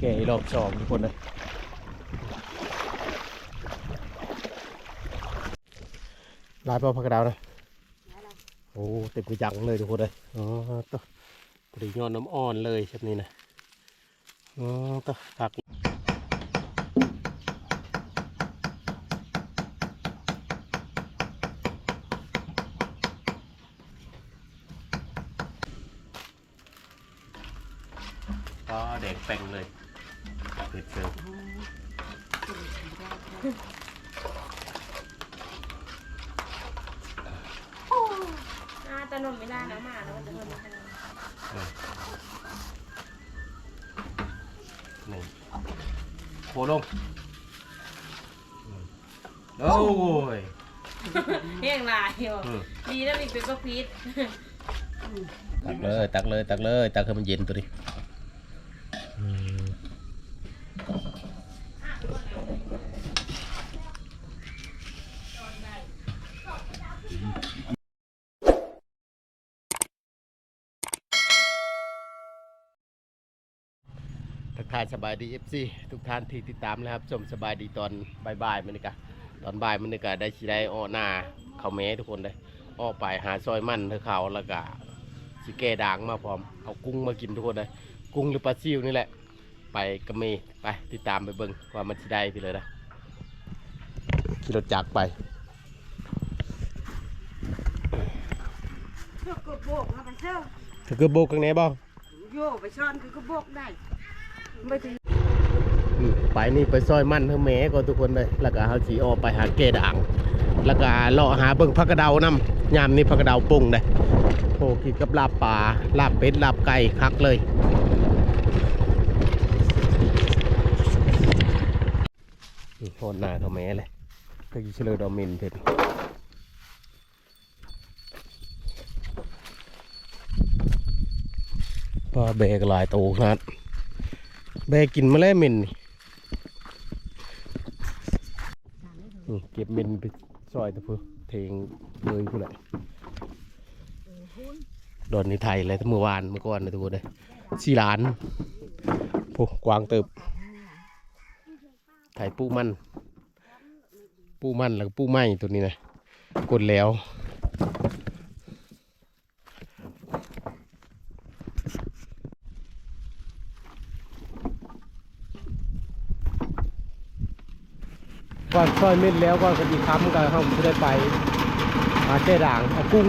แก่รอบสองทุกคนเลยลายเปล่าพักระดาวนะโอ้เต็มกระจังเลยทุกคนเลยอ๋อตัวปริยอนน้ำอ่อนเลยแบบนี้นะอ๋อตัวผักแดงแป้งเลยเผ็ดเกิน อ่าจะนมไม่ได้แล้วมาแล้วมันจะนมไม่ได้ นี่โคลงโอ้ย เฮียงลายอยู่อืม ดีนะมีเป็นกระพีดตักเลยตักเลยตักเลยตักให้มันเย็นตัวนี้อืมทักทายสบายดีเอฟซีทุกท่านที่ติดตามนะครับชมสบายดีตอนบ่ายๆมันนี่กะ ตอนบ่ายมันนี่กะได้ชีได้อ้อหน้าเขาแม้ทุกคนเลยอ้อไปหาซอยมันเธอเขาแล้วก็สิแก่ด่างมาพร้อมเอากุ้งมากินทุกคนเลยกุ้งหรือปลาซิวนี่แหละ ไปกระเมไปติดตามไปเบิ่งว่ามันสิได้ไปเลยนะขี่รถจักรไปเชื่อกระโบกมาไปเชื่อถ้าเกิดโบกข้างในบ่โยไปซ่อนคือกระโบกได้ไม่ถึงอืม ไปนี่ไปซอยมั่นเธอแหม่ก่อนทุกคนเลยแล้วก็เฮาสีออกไปหาแก่ด่าง แล้วก็เลาะหาเบิ่งผักกระเดานํยามนี้ผักกระเดาปุ่งเลยโอ้กินกับลาบปลาลาบเป็ดลาบไก่คักเลยนี่โหน้าเท่าแม่เลยก็กิเชลยดอมินเผ็ดปลาแบกหลายโตขนาดแบกกินมาแล้วมินนี่ อืมเก็บเหมินไปซอยตะเพื่อเทงเลยกูแหละดอนนี่ไทยเลยทั้งเมื่อวานเมื่อก่อนนะทุกคนเลยสี่ล้านโอ้กวางเติบไทยปูมัน ปูมันแล้วก็ปูไหมตัวนี้นะกดแล้ว ก่อนซอยเม็ดแล้วก็กระดีค้ำกันเขาจะได้ไปหาเจ๊ด่างเอากุ้ง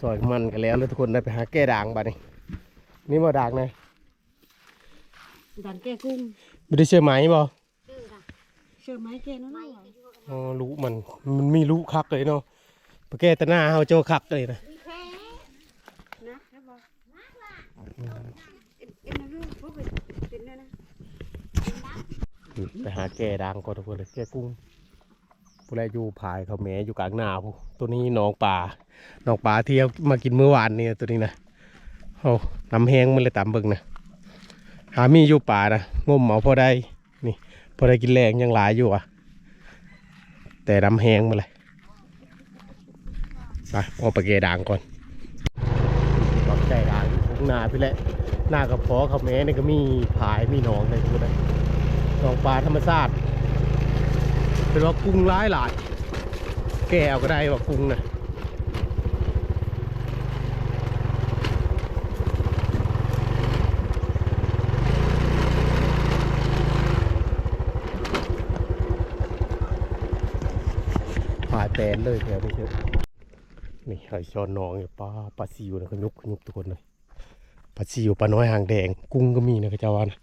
ซอยมันกันแล้วแล้วทุกคนได้ไปหาแก่ด่างบ้านี่นี่มาด่างไงดันแก้กุ้งไม่ได้เชื่อไหมบ่เชื่อไหมแก้นั่นน่ะอ๋อรู้มันมันมีรู้คักเลยเนาะปแก้แต่หน้าเฮาเจ้าคักเลยนะนะแล้วบอกเอ็นเอ็นนะเรื่องพวกเป็นเป็นนั่นนะอืมไปหาแก่ด่างก่อนทุกคนเลยแก่กุ้ง ผู้แรอยู่พายเขาแหมอยู่กลางนาผู้ตัวนี้น้องป่าน้องป่าที่เอามากินเมื่อวานนี่ตัวนี้นะโอ้น้ำแห้งมันเลยตามเบิ่งนะหามีอยู่ป่านะงมเอาพอได้นี่พอได้กินแรงยังหลายอยู่อะ แต่น้ำแห้งมาเลยไปเอาไปเกด่างก่อนตอกใจด่างทุ่งนาพี่แหละหน้ากระเพาะเขาแม้นี่ก็มีผายมีหนองเลยทุกคนเลยหนองปลาธรรมชาติ เป็นว่ากุ้งร้ายหลาย แกเอาก็ได้ว่ากุ้งนะผ่าแปลนเลยแถวนี้เถอะนี่ไอ้ชอนนองเนี่ยปลาปลาซิวนะเขยุบเขยุบทุกคนเลยปลาซิวปลาน้อยหางแดง กุ้งก็มีนะกระเจ้าวานะ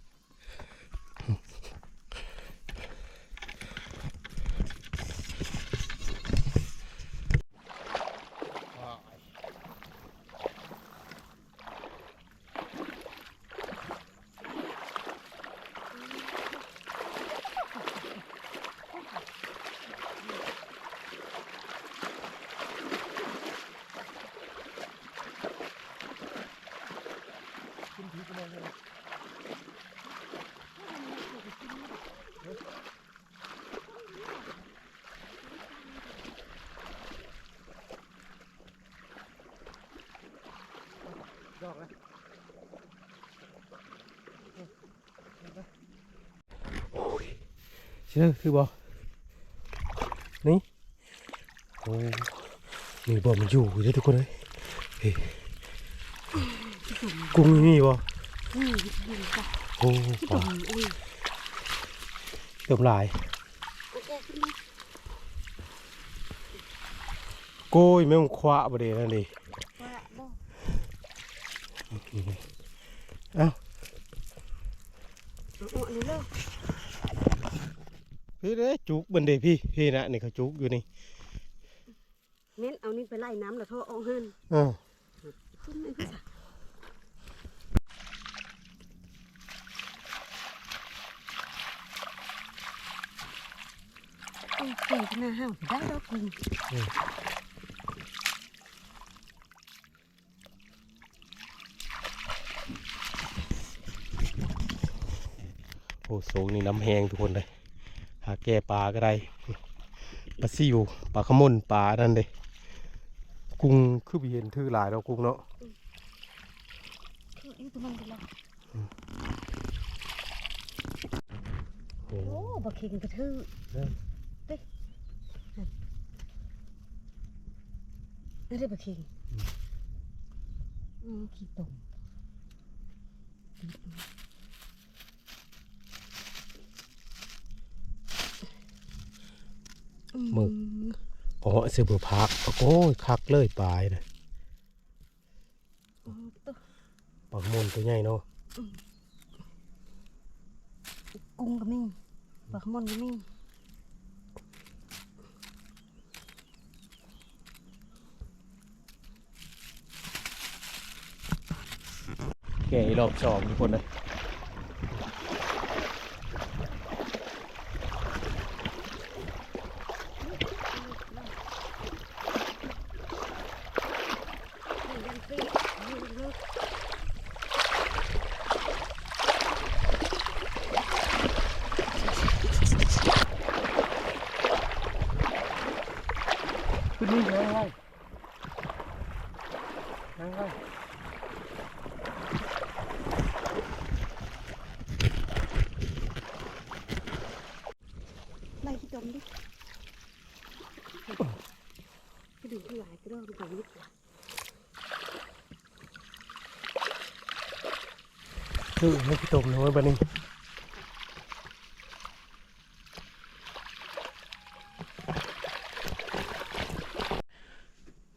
เชื่อคือบ่นี่โอ้นี่บ่มันอยู่เด้อทุกคนเลยเฮ้ยกุ้งมีบ่อืมดีจ้ะโอ้ปลาเติมลายโอเคขึ้นมาโก้ยแม่งคว้าบ่ได้นั่นดิว่าบ่เอ้าเอาอันเลย พี่เด้จุกเบิ่นเด้พี่พี่นะนี่เขาจุกอยู่นี่เน้นเอานี่ไปไล่น้ำแล้วโทรเอาหันอ้าวขึ้นไม่ขึ้นจ้ะโอ้ยเก่งขนาดห้าวได้ดอกคุณโอ้สูงนี่น้ำแห้งทุกคนเลยหาแก้ปลาก็ได้ปลาซิวปลาขมนปลานั่นเด้กุ้งคือบ่เห็นถือหลายดอกกุ้งเนาะคืออีตัวมันเป็นไรโอ้โอ้บักเข่งกระทือเออเต้นั่นได้บักเข่งอืมขี้ตุ่ม มึกอ๋อเสือเบือพักโอ้ยคักเลยปลายนะอืมตัวปลาขมนตัวใหญ่เนาะกุ้งก็มีปลาขมอนก็มีแก่อีรอบสองทุกคนเลย นี่ยังปี นี่ลูกขึ้นนี่เลยไงนั่งไง ไล่ขี้ตุ่มดิก็ดูที่หลายก็ได้ดูของนิดละ คือให้พี่ตมนะไว้บ้านี้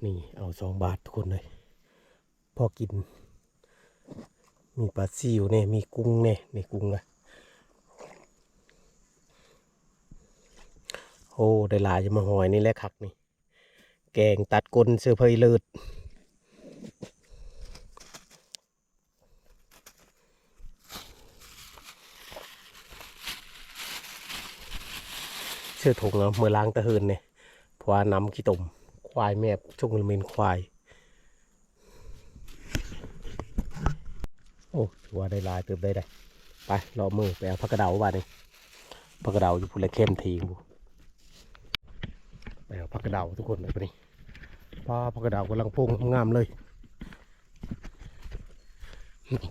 นี่เอาสองบาททุกคนเลย พอกิน มีปลาซิวเนี่ยมีกุ้งเนี่ยในกุ้งนะโอ้ ได้หลายจะมาหอยนี่แหละคักนี่ แกงตัดก้นเสื้อเพยเลิศ สื้อถุงเอาะเมื่อล้างตะเฮินเนี่ยพวาน้ำขี้ตมควายแมบช่วงละเมนควาย โอ้ถือว่าได้ลายเติบได้ได้ไปรอมือไปเอาพักกระเดาบ้านนี่ผักกระเดาอยู่พุ่นละเข้มทีงบุไปเอาผักกระเดาทุกคนเลยปนี่ป้าผักกระเดากำลังพุ่งงามเลย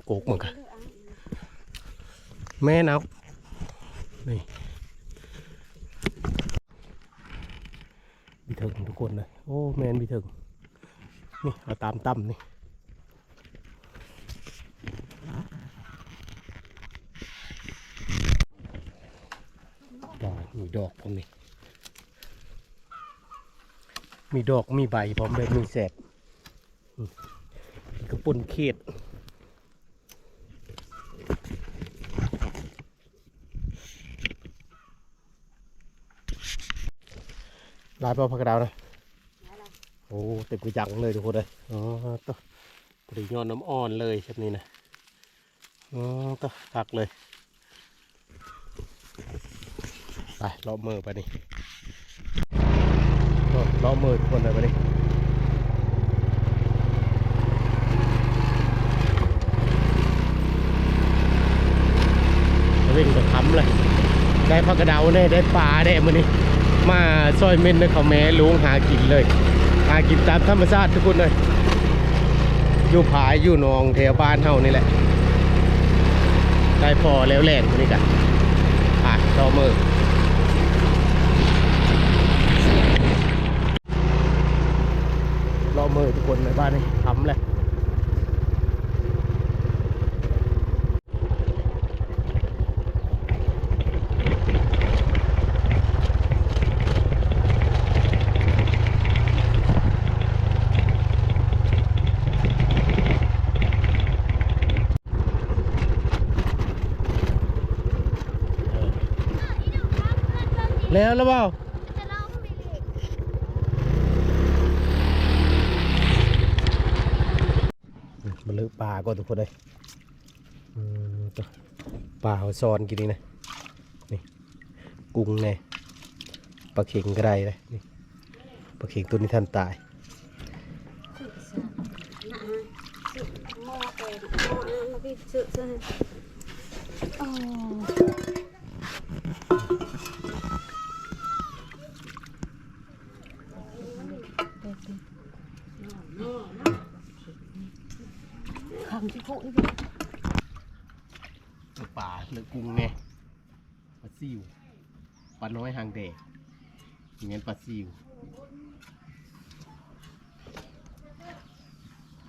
โกกเหมือนกันแม่นะนี่ บีถึงทุกคนเลยโอ้แมนบีถึงนี่เอาตามตั้มนี่ดอกมีดอกพร้อมนี่มีดอกมีใบพร้อมแบบมีแสบกระปุ่นเขต ลายเปล่าพักกระดาวนะโอ้เต็มกระจังเลยทุกคนเลยอ๋อตัวปริยอนน้ำอ่อนเลยแบบนี้นะอ๋อตัวทักเลยไปเลาะมือไปนี่โอ้เลาะมือทุกคนเลยไปนี่วิ่งไปค้ำเลย ได้พักกระเดาเนี่ยได้ปลาได้มันนี่ มาซอยเม่นในเขาแม่ลุงหากินเลย หากินตามธรรมชาติทุกคนเลยอยู่ผายอยู่นองแถวบ้านเฮานี่แหละ ได้พอแล้วแหล่งนี่กันอะต่อมือรอมือทุกคนในบ้านนี่ทำเลย แล้วเปล่ามันลึกป่าก่อนทุกคนเลยป่าซอนกินนี่นะนี่กุ้งเนี่ยปลาเข็งก็ได้เลยนี่ปลาเข็งตัวนี้ท่านตายหม้อ เองหม้อนั้นมาพี่ซื้อกป่าเลือกุ้งไงปลาซิวปลาน้อยหางแดงอย่างนั้นปลาซิว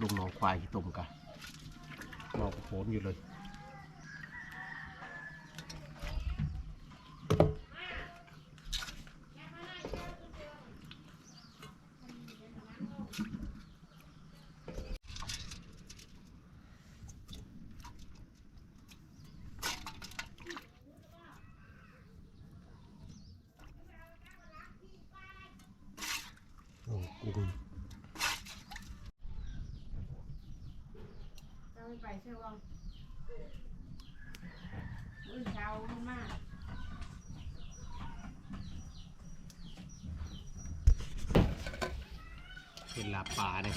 ลงหนองควายที่ต้มกันนองกระโผมอยู่เลย โอ้กุ้ง เรา ไม่ไปใช่ป่ะมื้อเช้ามันมากเป็นลาปลาเนี่ย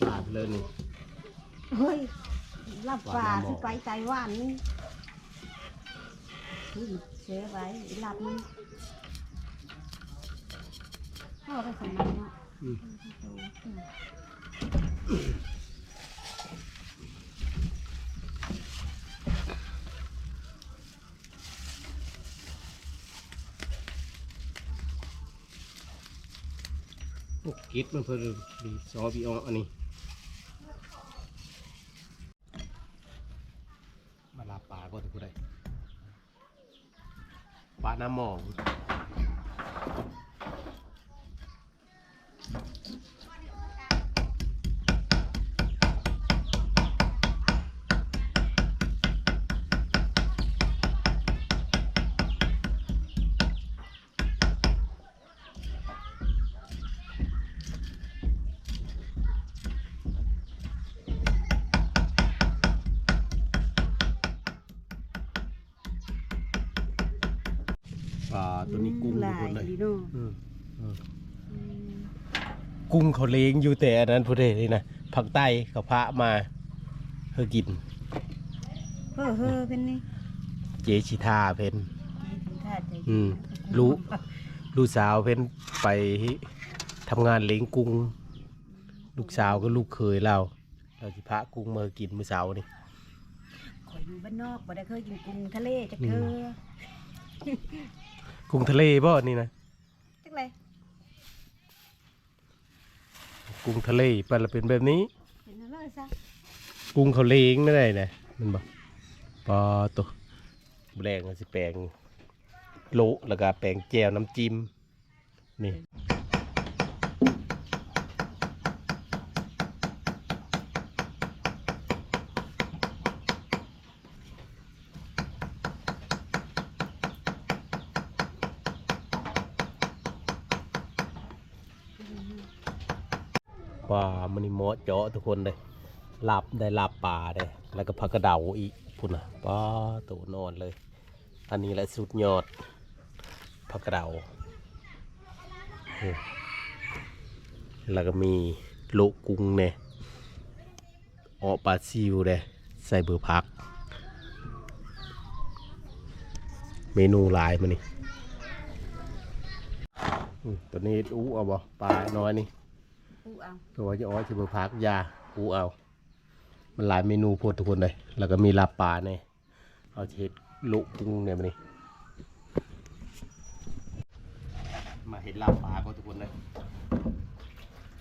ปลาไปเลยนี่ เฮ้ยรับป่าที่ไปไต้หวันนี่นี่เสียไว้รับมันเข้าไปสมัยเนาะอืม โอ้กิดมันเพิ่นดีซอบีอออันนี้มาลาปลาก่อนทุกคนเลยปลาน้ำหมอง ตัวนี้กุ้งหทุกลาคนยเลยดีเนาะอืมอืมกุ้งเขาเลี้ยงอยู่แต่อันนั้นพุทธนี่นะผักใต้เขาพระมาเพื่อกิน เฮ้อเฮ้อเป็นนี่เจชิทาเพิ่นถ้าจะอืมรู้ ลูกสาวเพิ่นไปทำงานเลี้ยงกุ้ง ลูกสาวก็ลูกเคยเรา เราสิพระกุ้งมากินมื้อเช้านี่ ข่อยอยู่บ้านนอกบ่ได้เคยกินกุ้งทะเลจักเทื่อ กุ้งทะเลบ่นี่นะจักไรกุ้งทะเลปลาเป็นแบบนี้ เห็นแล้วซะกุ้งเขาเลี้ยงนั่นได้นะมันบ่ปลาตัวแรงก็สิแปลงโละแล้วก็แปลงแจ่วน้ำจิ้มนี่ปลา มันนี่หมอเจาะทุกคนเลยหลาบได้หลาบปลาได้แล้วก็ผักกระเดาอีกพุ่นน่ะปลาตัวนอนเลย อันนี้แหละสุดยอดผักกระเดาแล้วก็มีโลกุ้งเนี่ยออปลาซิวเลยใส่เบอร์พัก เมนูหลายมานี่ตัวนี้อู้เอาบ่ปลาน้อยนี่ อู้เอาตัวจะอ้อยที่เบอร์พักยาอู้เอา มันหลายเมนูโพดทุกคนเลย แล้วก็มีลาบปลาเนี่ยเอาเช็ดลุกุ้งเนี่ยมานี่มาเห็นลาบปลาก็ทุกคนเลย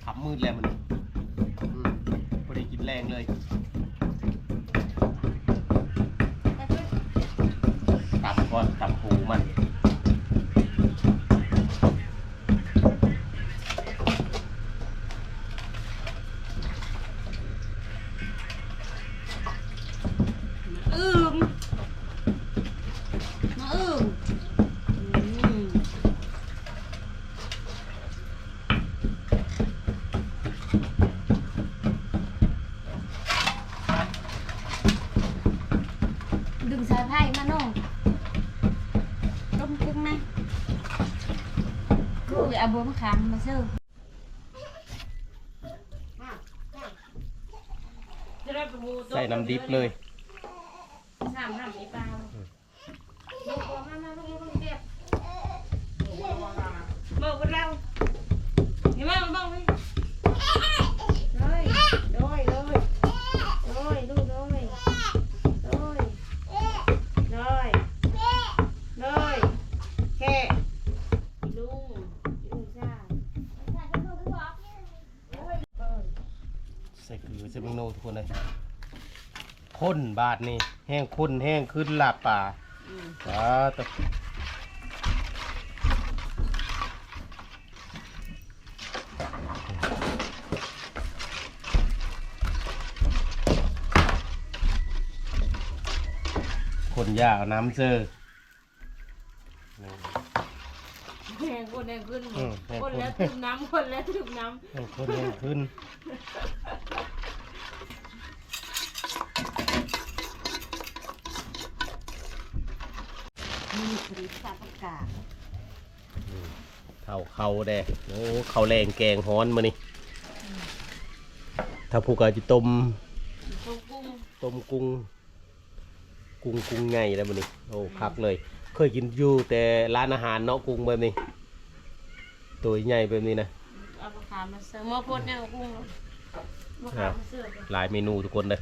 ขับมืดแล้วมันนี่อืมพอดีกินแรงเลยตับก่อนตับหูมัน อึ้งมาอึ้งอืมดึงสายไพ่มาโน่ต้มกุ้งนะกู เอาบัวมะขามมาซื้อจะได้ไปหูใส่น้ำดิบเลย สามน้ำดิบเปล่าลูกบอกมามาลูกลูกเก็บเบิกไปแล้วเห็นไหมมันบ้างไหมเลยเลยเลยเลยลูกเลยเลยเลยเลยแค่ลุงลุงจ้า ใส่เกลือใส่เมนูทุกคนเลย ข้นบาทนี่แห้งข้นแห้งขึ้นลาบป่าปลาตะคนยากเอาน้ำเซอร์นี่แหงคนแหงขึ้นอืมแหงคคนนแล้วถึงน้ำคนแล้วถึงน้ำแห้งข้นแห้งขึ้น มีผลิตภัณฑ์ประกาศเข่าเข่าแดงโอ้เข่าแรงแกงฮ้อนมานี่ถ้าผูกอาจะต้มกุ้งกุ้งต้มกุ้ง กุ้งกุ้งไงแล้วมันนี่โอ้คักเลย เคยกินอยู่แต่ร้านอาหารเนาะกุ้งแบบนี้ ตัวใหญ่แบบนี้นะเอามะขามมาเสิร์ฟมะพร้าวเนี่ยกุ้งมะขามมาเสิร์ฟหลายเมนูทุกคนเลย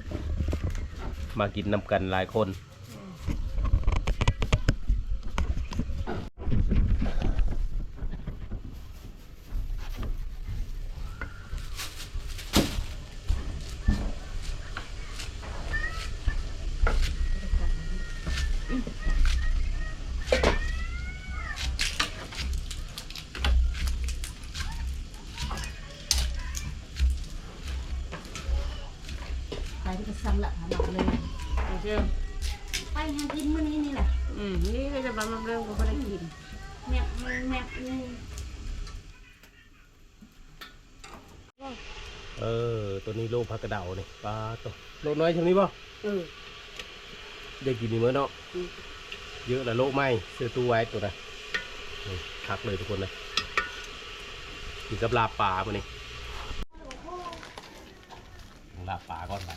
มากินนำกันหลายคน ไปที่กระซังละหาหนักเลย เชื่อม ไปหากินมื้อนี้นี่แหละ อืมนี่ก็จะมามาเริ่มก็ไม่ได้กิน แมบมือแมบนี่ เออ ตัวนี้โลพักกระเดาเนี่ยปลาตัว โลน้อยช่วงนี้ป่ะเออได้กินนี่เมื่อเนาะอืมเยอะละโลไม่ซื้อตู้ไว้ตัวนะนี่คักเลยทุกคนเลยกินกับลาบปลามานี่ลาบปลาก่อนไป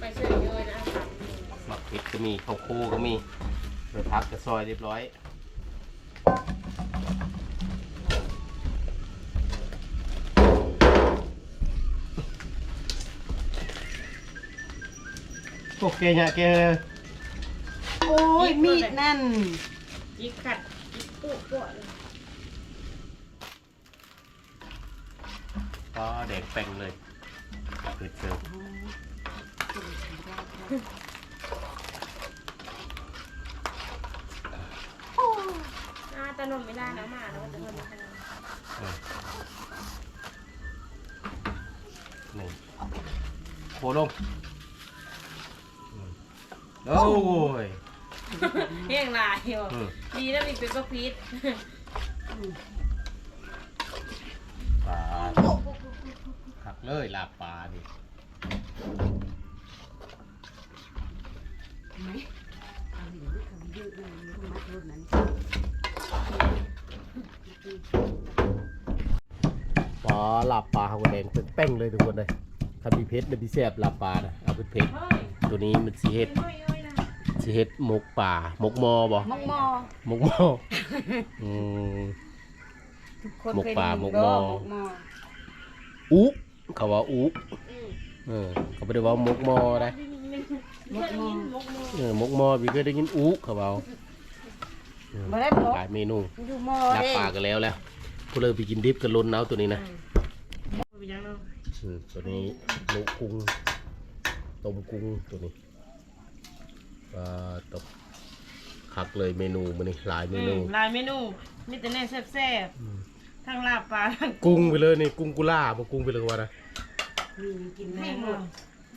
ไปเสิร์ฟเยเห็ดก็มีข้าวโคก็มีไปพักกระซอยเรียบร้อย โอเคเนี่ยแกโอ้ยมีดนั่นจิกขัดจิกปุ๊บปุ๊บเลยก็เด็กแป้งเลยเปิดเซิร์ฟอ่าแต่นมไม่ได้แล้วมาแล้วมันจะเพิ่มมาให้หนึ่งโคลงอืม โอ้ยเพียงลายอยู่อืมดีนะมีเป็นกระพีดปลาขักเลยลาบปลาดิไหมเอาหลับปลาเขาแดงเป็นแป้งเลยทุกคนเลยถ้ามีเพชรเนี่ยพี่แซ่บลาบปลานะเอาเป็นเพชรตัวนี้มันสีเห็ด เฮ้ยเฮ้ยนะสีเห็ดหมกป่าหมกมอบ่มกมอหมกมออืม ทุกคนหมกเคยป่าได้ยินหมกบ่มอ หมกมออุเขาว่าอุอืมเออเขาไม่ได้ว่าหมกมอได้เพื่อนยินมกมือเออหมกมอพี่เคยได้ยินอุเขาว่าเออบ่ได้หมกหลายเมนูอยู่มอลาบเด้ปลากันแล้วแล้วพวกเราไปกินดิบกันล้นเอาตัวนี้นะเป็นยังไงอืมตัวนี้หมูกุ้งต้มกุ้งตัวนี้ ปลาตบคักเลยเมนูมันนี่หลายเมนูลายเมนูมีแต่แน่แซ่บๆทั้งลาบปลาทั้งกุ้งไปเลยนี่กุ้งกุล่าบ่กุ้งไปเลยว่านะ มีกินแม่ให้นหมบ่ด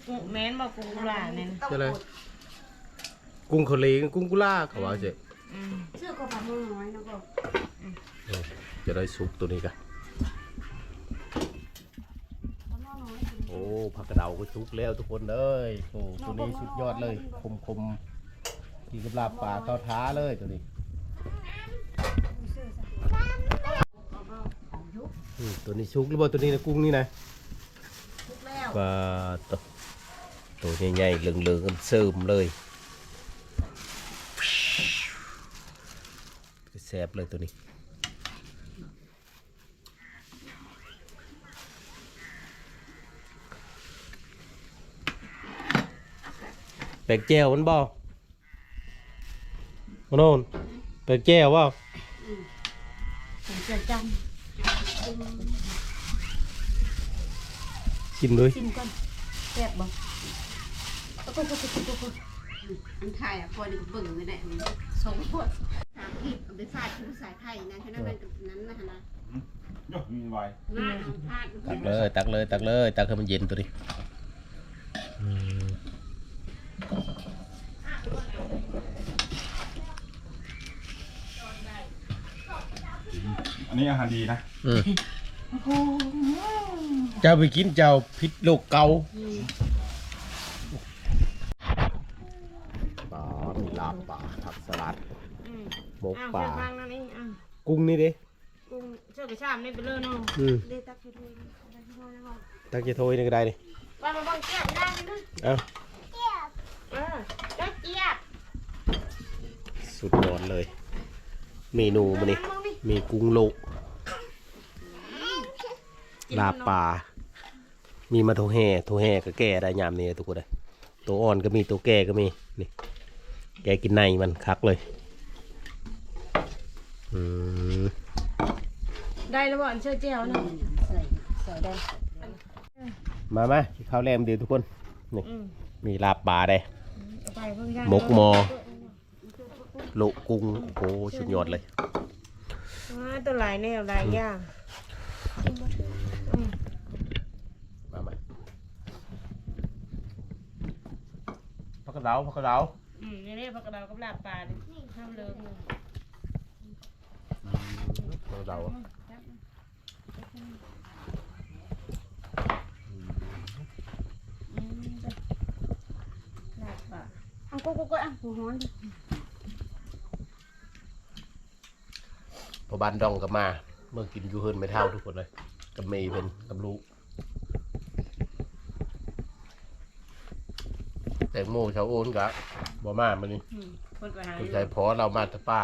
กุ้งแม่นบ่กุ้งกุหลาบเนี่ยใช่เลยกุ้งเขาเลงกุ้งกุล่าเขาว่าเจ๊อืม เชื่อก็ปลาหม้อน้อยนะก็เออจะได้ซุปตัวนี้กัน ปลาหม้อน้ อยโอ้ผักกระเดาก็ซุกแล้วทุกคนเลยโอ้ตัวนี้สุดยอดเลย คมคมๆกินกับลาบปลาเข้าท้าเลยตัวนี้อืมตัวนี้ชุกหรือเปล่าตัวนี้นะกุ้งนี่นะทุกแล้วปลาตัวตัวใหญ่ๆเหลืองๆกันเสริมเลยแซ่บเลยตัวนี้ แปลกแจ้วมันบ่มาโน่นแปลกแจ้วว่าผมจะจชิมเลยำชิมก่อนแซ่บบ่โอ้โหอันไทยอะพอดีก็เบิ่งเลยแหละสองขวดสามขีดเอาไปฟาดที่สายไทยนะแค่นั้นมันกับนั้นนะนะยกมีไวหน้าเอาพาด ตักเลย ตักเลย ตักเลย ตักให้มันเย็นตัวนี้อืม อันนี้อาหารดีนะอืมเจ้าไปกินเจ้าพิษโลกเก่าปลามีลาบปลาผักสลัดอืมหมกอ้าวปลาเชื่อฟังนั่นนี่อะกุ้งนี่ดิกุ้งเชื่อกระชามนี่ไปเลยเนาะอืมเดตักไปด้วยอะไรที่ว่าแล้วตักจะโทยนี่ก็ได้ดิว่ามาบังเกียบได้ไหมนะเอ้า เออเจ้าเกียบ สุดยอดเลย เมนูมันนี่มีกุ้งโลกลาบปลา มีมาโทแห่โทแห่ก็แก่ได้ยามนี้ทุกคนเลยตัวอ่อนก็มีตัวแก่ก็มีนี่แกกินในมันคักเลยอืมได้แล้วบ่อันเชื่อเจียวนะใส่ใส่ได้มามากินข้าวแรมเดียวทุกคนนี่อืมมีลาบปลาได้เอาไปเพิ่งย่างหมกมอ โลกุ้งโอ้สุดยอดเลยอ่าตัวหลายแนวหลายอย่างอืมมามาพักกระเดาพักกระเดาอืมนี่นี่ผักกระเดากับลาบปลาดิห้ามเลิกเลยพักกระเดาอืมลาบปลาเอาก็ก็ก็อะหัวฮ้อนดิ อบ้านดองกับมา เมื่อกินอยูเฮิร์นไม่เท่าทุกคนเลยกับเมย์เป็นกับลูกแตงโมชาวโอนกับบ่มามันนี่อืมคนไปหาอสงยู่สัยพอเรามาแตะป้า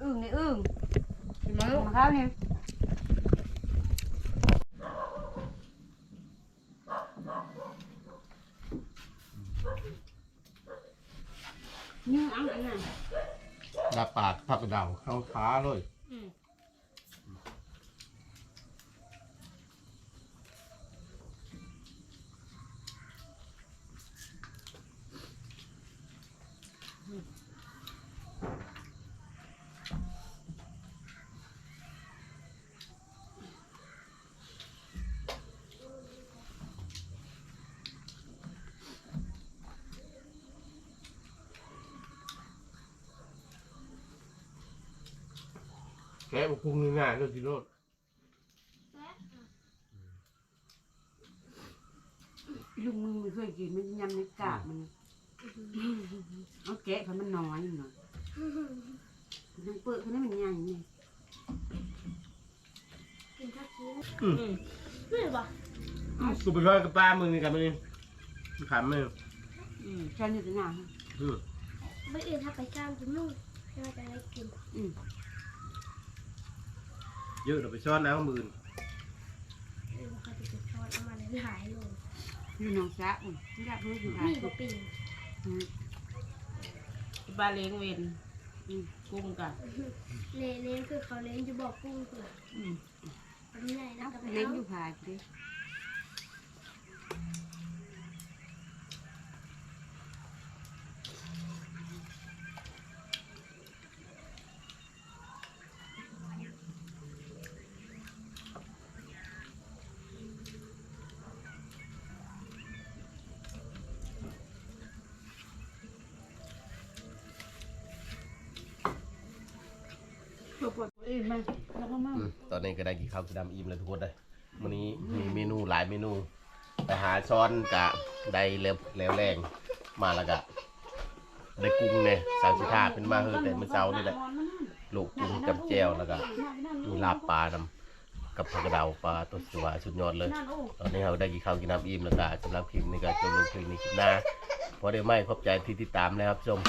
อึ้งนี่อึ้งมาลูกมาข้าวเนี่ยนี่อันนั้น ดาปากผักกระเดาเข้าขาเลย อืม แกะบุกพุงง่ายๆเลยทีโรดลุงมึงไม่เคยกินมันยำในกากมันเอาแกะเพราะมันน้อยหน่อยมันเปิดเพราะนั้นมันใหญ่เนี่ยกินทักทีอืมนี่บ่กูไปช่วยกับป้ามึงนี่กันมึงนี่ขำมึงอืมฉันอยู่ที่ไหนอืมไม่อื่นถ้าไปจ้างคุณลูกไม่ว่าจะได้กินอืม เยอะเราไปช้อนน้ำมือเออเขาจะช้อนเอามาในหลายโลอยู่หนองสะอืมไม่ได้เพื่ออยู่ไหนมีบะปิ่งอืมปลาเลี้ยงเวนอืมกุ้งกันเลเลี้ยงคือเขาเลี้ยงอยู่บ่อกุ้งคืออืมทำใหญ่นะกับเลี้ยงเขาอยู่ภายดิ ตัวปวดอิ่มไหมแล้วก็มาอืมตอนนี้ก็ได้กินข้าวกินน้ำอิ่มแล้วทุกคนเลยวันนี้มีเมนูหลายเมนูไปหาช้อนกะได้เร็วแล้วแรงมาแล้วกะได้กุ้งเนี่ยสามสิบห้าเป็นมาเฮอแต่เมื่อเช้านี่แหละลูกกุ้งจำแจวแล้วก็มีลาบปลานำกับผักกระเดาวปลาตัวสวาสุดยอดเลย ตอนนี้เราได้กินข้าวกินน้ำอิ่มแล้วก็สำหรับคลิปนี้ก็จบลงคลิปนี้คลิปหน้าพอได้ไหมขอบใจที่ติดตามนะครับชม